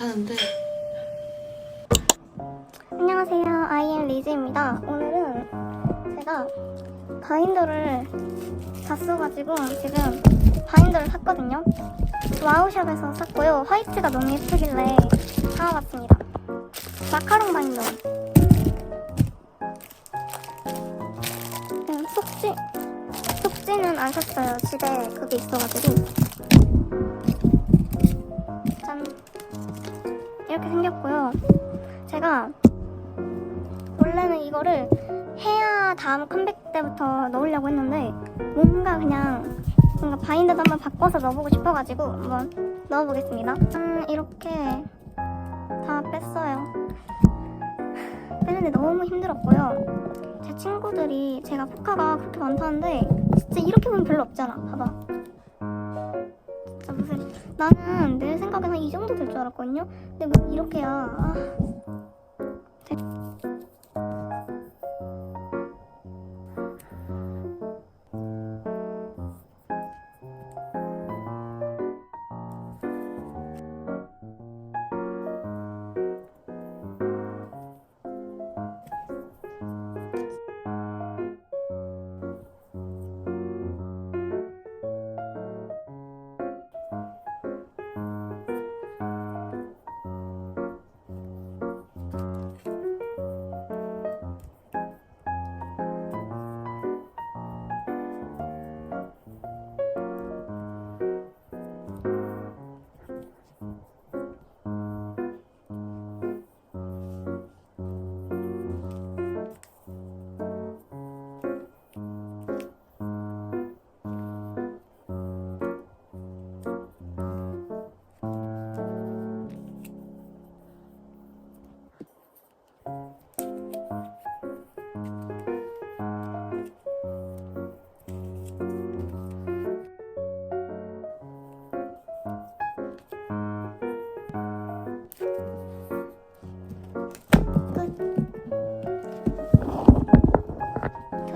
하는데 안녕하세요. 아이엠 리즈입니다. 오늘은 제가 바인더를 다 써가지고 지금 바인더를 샀거든요. 와우샵에서 샀고요. 화이트가 너무 예쁘길래 사와봤습니다. 마카롱 바인더. 음, 속지, 속지는 안 샀어요. 집에 그게 있어가지고. 이렇게 생겼고요. 제가 원래는 이거를 해야 다음 컴백 때부터 넣으려고 했는데 뭔가 그냥 뭔가 바인더도 한번 바꿔서 넣어보고 싶어가지고 한번 넣어보겠습니다. 음, 이렇게 다 뺐어요. 빼는데 너무 힘들었고요. 제 친구들이 제가 포카가 그렇게 많다는데 진짜 이렇게 보면 별로 없잖아. 봐봐. 나는 내 생각에는 이 정도 될 줄 알았거든요. 근데 뭐 이렇게야. 아.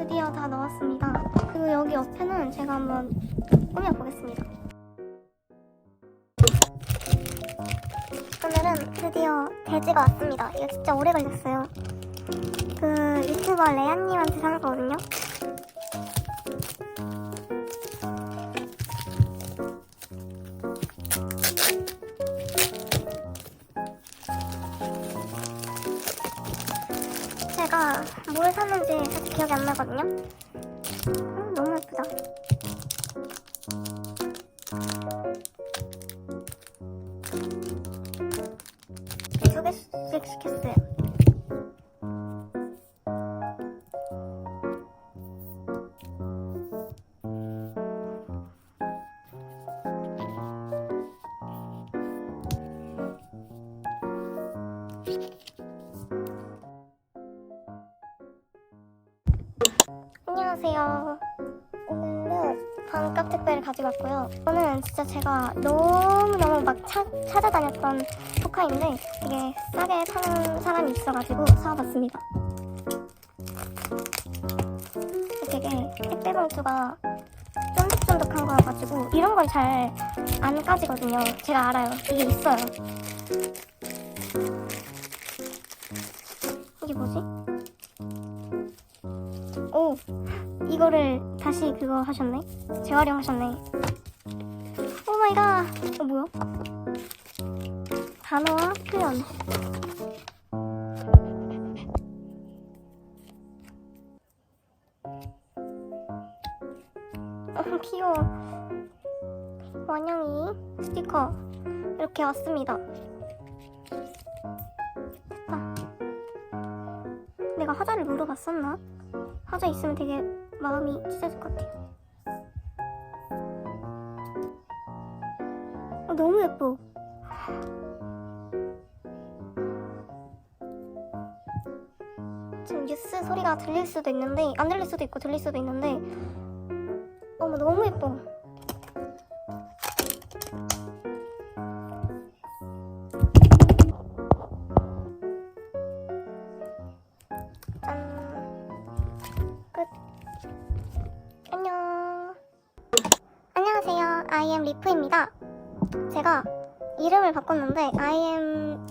드디어 다 넣었습니다. 그리고 여기 옆에는 제가 한번 꾸며보겠습니다. 오늘은 드디어 돼지가 왔습니다. 이거 진짜 오래 걸렸어요. 그 유튜버 레안님한테 산 거거든요. 제가 뭘 샀는지 기억이 안 나거든요. 음, 너무 예쁘다. 안녕하세요. 오늘은 반값 택배를 가지고 왔고요. 이거는 진짜 제가 너무너무 막 차, 찾아다녔던 포카인데 이게 싸게 파는 사람이 있어가지고 사와봤습니다. 되게 택배 봉투가 쫀득쫀득한 거여가지고 이런 건 잘 안 까지거든요. 제가 알아요. 이게 있어요. 이거를 다시 그거 하셨네? 재활용하셨네. 오 마이 갓! 어, 뭐야? 단어와 표현. 어, 귀여워. 원영이 스티커 이렇게 왔습니다. 됐다. 내가 하자를 물어봤었나? 하자 있으면 되게 마음이 찢어질 것 같아요. 어, 너무 예뻐. 지금 뉴스 소리가 들릴 수도 있는데 안 들릴 수도 있고 들릴 수도 있는데 어머 너무 예뻐. 아이엠 리프입니다. 제가 이름을 바꿨는데 am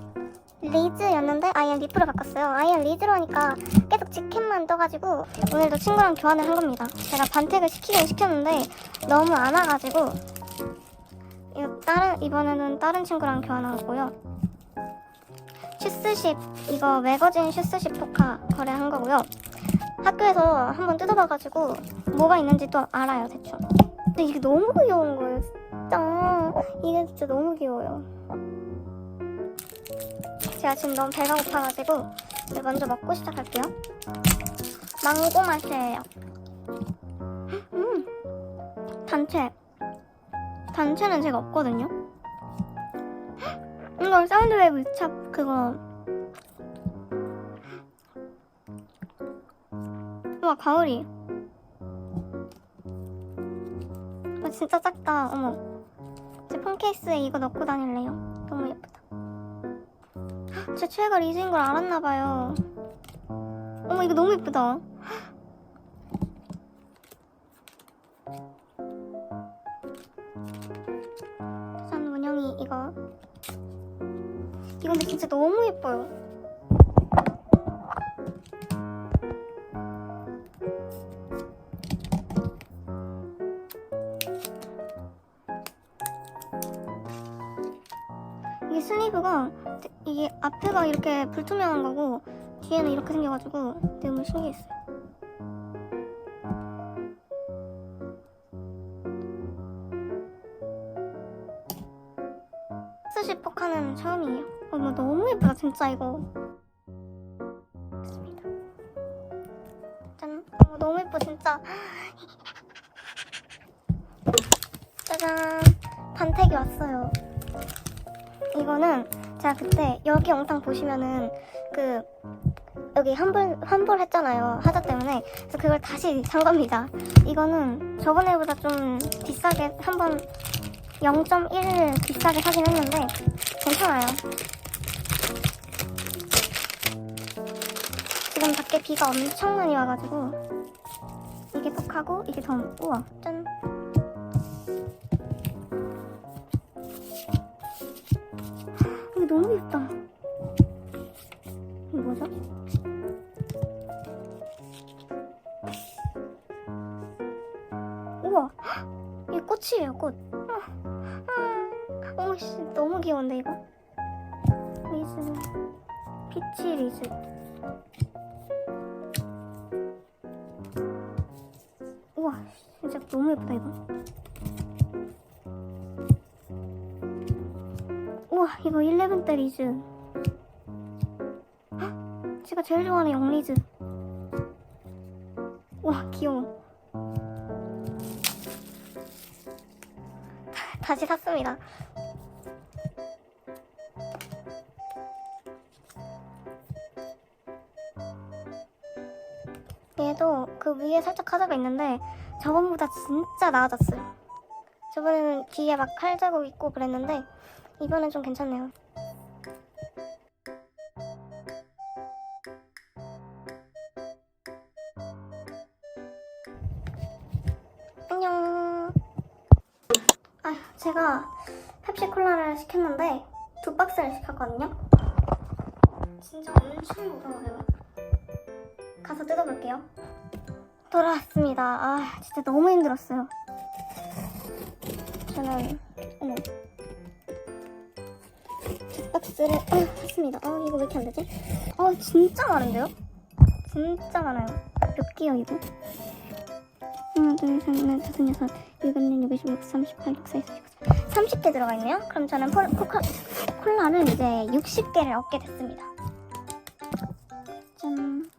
리즈였는데 am 리프로 바꿨어요. Am 리즈로 하니까 계속 직캠만 떠가지고 오늘도 친구랑 교환을 한 겁니다. 제가 반택을 시키긴 시켰는데 너무 안 와가지고 이거 다른 이번에는 다른 친구랑 교환하고요. 슈스십 이거 매거진 슈스십 포카 거래한 거고요. 학교에서 한번 뜯어봐가지고 뭐가 있는지 또 알아요 대충. 근데 이게 너무 귀여운 거예요 진짜. 이게 진짜 너무 귀여워요. 제가 지금 너무 배가 고파가지고 먼저 먹고 시작할게요. 망고 맛이에요. 음, 단체. 단체는 제가 없거든요. 이거 사운드웨이브 찹 그거. 우와 가을이. 와 진짜 작다. 어머. 제 폰 케이스에 이거 넣고 다닐래요. 너무 예쁘다. 제 최애가 리즈인 걸 알았나봐요. 어머, 이거 너무 예쁘다. 짠, 문영이 이거. 이거 근데 진짜 너무 예뻐요. 이게 앞에가 이렇게 불투명한 거고 뒤에는 이렇게 생겨가지고 너무 신기했어요. 스시 포카는 처음이에요. 어 머 너무 예쁘다 진짜 이거. 좋습니다. 짠. 어머 너무 예뻐 진짜. 짜잔. 반택이 왔어요. 이거는 제가 그때 여기 영상 보시면은 그 여기 환불 환불 했잖아요 하자 때문에 그래서 그걸 다시 산 겁니다. 이거는 저번에보다 좀 비싸게 한번 0.1 비싸게 사긴 했는데 괜찮아요. 지금 밖에 비가 엄청 많이 와가지고 이게 퍽하고 이게 더 우와 짠. 이게 너무 예쁘다. 이게 뭐죠? 우와, 이게 꽃이에요, 꽃. 아, 아, 어머, 씨, 너무 귀여운데, 이거? 리즈. 피치 리즈. 우와, 진짜 너무 예쁘다, 이거. 우와 이거 11대 리즈. 헉, 제가 제일 좋아하는 영리즈. 우와 귀여워. 다시 샀습니다. 얘도 그 위에 살짝 하자가 있는데 저번보다 진짜 나아졌어요. 저번에는 뒤에 막 칼 자국 있고 그랬는데 이번엔 좀 괜찮네요. 안녕. 아, 제가 펩시 콜라를 시켰는데 두 박스를 시켰거든요. 진짜 엄청 무거워요. 가서 뜯어볼게요. 돌아왔습니다. 아, 진짜 너무 힘들었어요. 저는 어머 박스를 어. 아 이거 왜 이렇게 안 되지? 아 진짜 많은데요? 진짜 많아요. 몇 개요 이거? 하나 둘셋넷 다섯 여섯 일곱 여 여덟 일곱 삼십 팔 육사 이십 30개 들어가 있네요. 그럼 저는 폴, 코카, 콜라를 이제 60개를 얻게 됐습니다. 짠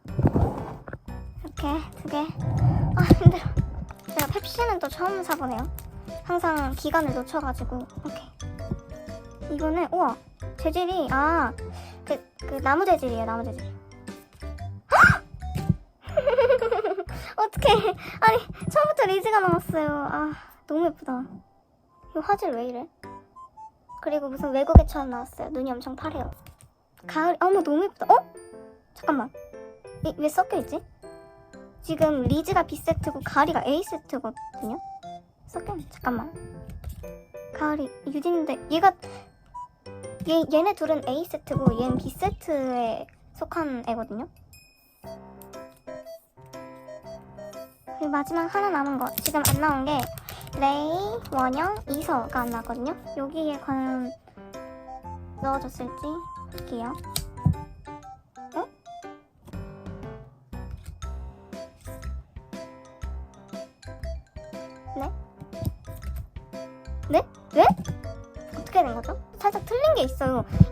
이렇게 두 개. 아 힘들어. 제가 펩시는 또 처음 사보네요. 항상 기간을 놓쳐가지고 오케이. 이거는 우와 재질이 아 그 그 나무 재질이에요 나무 재질. 어떡해. 아니 처음부터 리즈가 나왔어요. 아 너무 예쁘다. 이 화질 왜 이래? 그리고 무슨 외국애처럼 나왔어요. 눈이 엄청 파래요. 가을 어머 너무 예쁘다. 어? 잠깐만. 이, 왜 섞여 있지? 지금 리즈가 B 세트고 가을이가 A 세트거든요? 섞여 잠깐만. 가을이 유진인데 얘가 얘, 얘네 둘은 A 세트고 얘는 B 세트에 속한 애거든요. 그리고 마지막 하나 남은 거 지금 안 나온 게 레이, 원영, 이서가 안 나왔거든요. 여기에 과연 넣어줬을지 볼게요.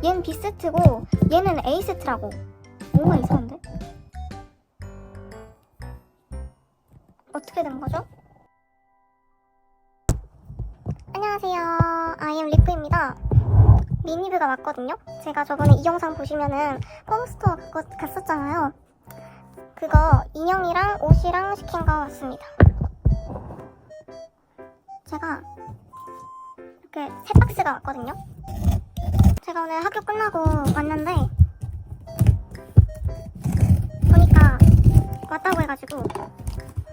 얘는 B 세트고 얘는 A 세트라고. 뭔가 이상한데? 어떻게 된 거죠? 안녕하세요. 아이엠 리프입니다. 미니뷰가 왔거든요. 제가 저번에 이 영상 보시면은 포스터 그거 갔었잖아요. 그거 인형이랑 옷이랑 시킨 거 왔습니다. 제가 이렇게 세 박스가 왔거든요. 제가 오늘 학교 끝나고 왔는데 보니까 왔다고 해가지고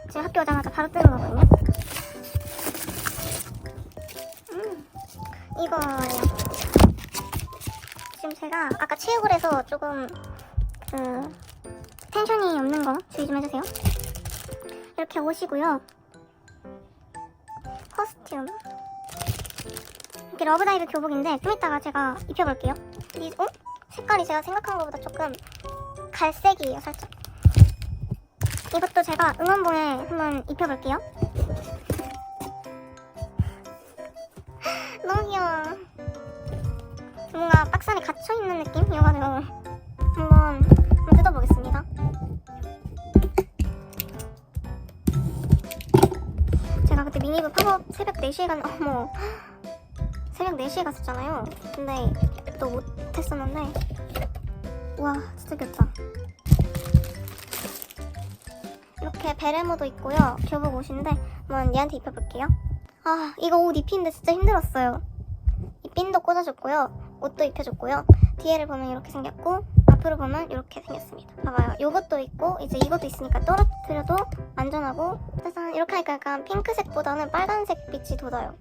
지금 학교 오자마자 바로 뜨는 거거든요. 음, 이거예요. 지금 제가 아까 체육을 해서 조금 그 텐션이 없는 거 주의 좀 해주세요. 이렇게 옷이고요. 커스튬. 이렇게 러브다이브 교복인데 좀 이따가 제가 입혀볼게요. 이, 어? 색깔이 제가 생각한 것보다 조금 갈색이에요, 살짝. 이것도 제가 응원봉에 한번 입혀볼게요. 너무 귀여워. 뭔가 박스 안에 갇혀있는 느낌이어가지고 한번, 한번 뜯어보겠습니다. 제가 그때 미니브 팝업 새벽 4시에 간, 어머. 새벽 4시에 갔었잖아요. 근데 또 못했었는데. 와, 진짜 귀엽다. 이렇게 베레모도 있고요. 교복 옷인데 한번 얘한테 입혀볼게요. 아 이거 옷 입히는데 진짜 힘들었어요. 이 핀도 꽂아줬고요. 옷도 입혀줬고요. 뒤에를 보면 이렇게 생겼고 앞으로 보면 이렇게 생겼습니다. 봐봐요. 이것도 있고 이제 이것도 있으니까 떨어뜨려도 안전하고 짜잔 이렇게 하니까 약간 핑크색보다는 빨간색 빛이 돋아요.